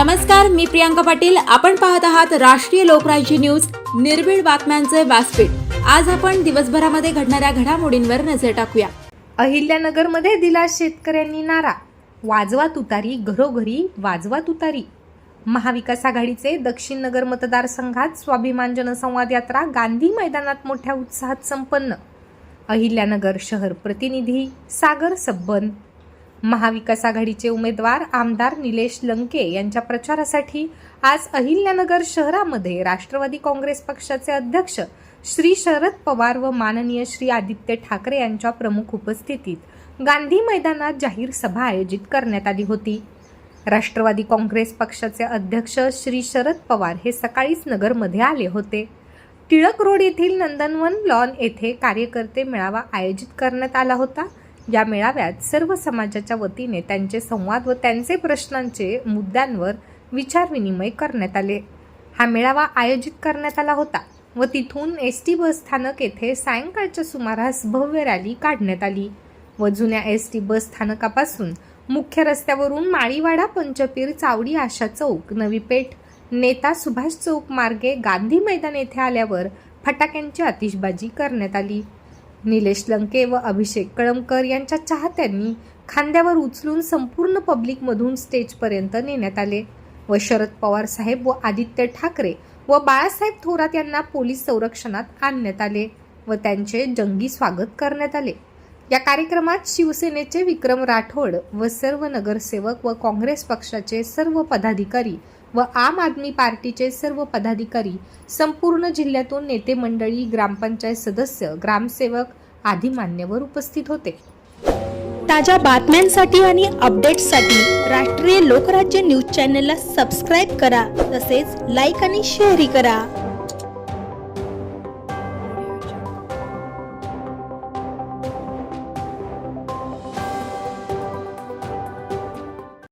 नमस्कार मी प्रियांका पाटील. आपण पाहत आहात राष्ट्रीय लोकराज्य न्यूज निर्भीड बातम्यांचे व्यासपीठ. आज आपण दिवसभरामध्ये घडणाऱ्या घडामोडींवर नजर टाकूया. अहिल्यानगरमध्ये दिला शेतकऱ्यांनी नारा. वाजवा तुतारी घरोघरी वाजवा तुतारी. महाविकास आघाडीचे दक्षिण नगर मतदारसंघात स्वाभिमान जनसंवाद यात्रा गांधी मैदानात मोठ्या उत्साहात संपन्न. अहिल्यानगर शहर प्रतिनिधी सागर सब्बन. महाविकास आघाडीचे उमेदवार आमदार निलेश लंके यांच्या प्रचारासाठी आज अहिल्यानगर शहरामध्ये राष्ट्रवादी काँग्रेस पक्षाचे अध्यक्ष श्री शरद पवार व माननीय श्री आदित्य ठाकरे यांच्या प्रमुख उपस्थितीत गांधी मैदानात जाहीर सभा आयोजित करण्यात आली होती. राष्ट्रवादी काँग्रेस पक्षाचे अध्यक्ष श्री शरद पवार हे सकाळीच नगरमध्ये आले होते. टिळक रोड येथील नंदनवन लॉन येथे कार्यकर्ते मेळावा आयोजित करण्यात आला होता. या मेळाव्यात सर्व समाजाच्या वतीने त्यांचे संवाद व त्यांचे प्रश्नांचे मुद्द्यांवर विचारविनिमय करण्यात आले. हा मेळावा आयोजित करण्यात आला होता व तिथून एस टी बस स्थानक येथे सायंकाळच्या सुमारास भव्य रॅली काढण्यात आली व जुन्या एस टी बस स्थानकापासून मुख्य रस्त्यावरून माळीवाडा पंचपीर चावडी आशा चौक नवी पेठ नेता सुभाष चौक मार्गे गांधी मैदान येथे आल्यावर फटाक्यांची आतिषबाजी करण्यात आली. निलेश लंके व अभिषेक कळमकर यांच्या चाहत्यांनी खांद्यावर उचलून संपूर्ण पब्लिकमधून स्टेजपर्यंत नेण्यात आले व शरद पवार साहेब व आदित्य ठाकरे व बाळासाहेब थोरात यांना पोलीस संरक्षणात आणण्यात आले व त्यांचे जंगी स्वागत करण्यात आले. या कार्यक्रमात शिवसेनेचे विक्रम राठोड व सर्व नगरसेवक व काँग्रेस पक्षाचे सर्व पदाधिकारी व आम आदमी पार्टीचे सर्व पदाधिकारी संपूर्ण जिल्ह्यातून नेते मंडळी ग्रामपंचायत सदस्य ग्रामसेवक आदी मान्यवर उपस्थित होते. ताज्या बातम्यांसाठी आणि अपडेट्ससाठी राष्ट्रीय लोकराज्य न्यूज चॅनलला सबस्क्राईब करा तसेच लाईक आणि शेअरही करा.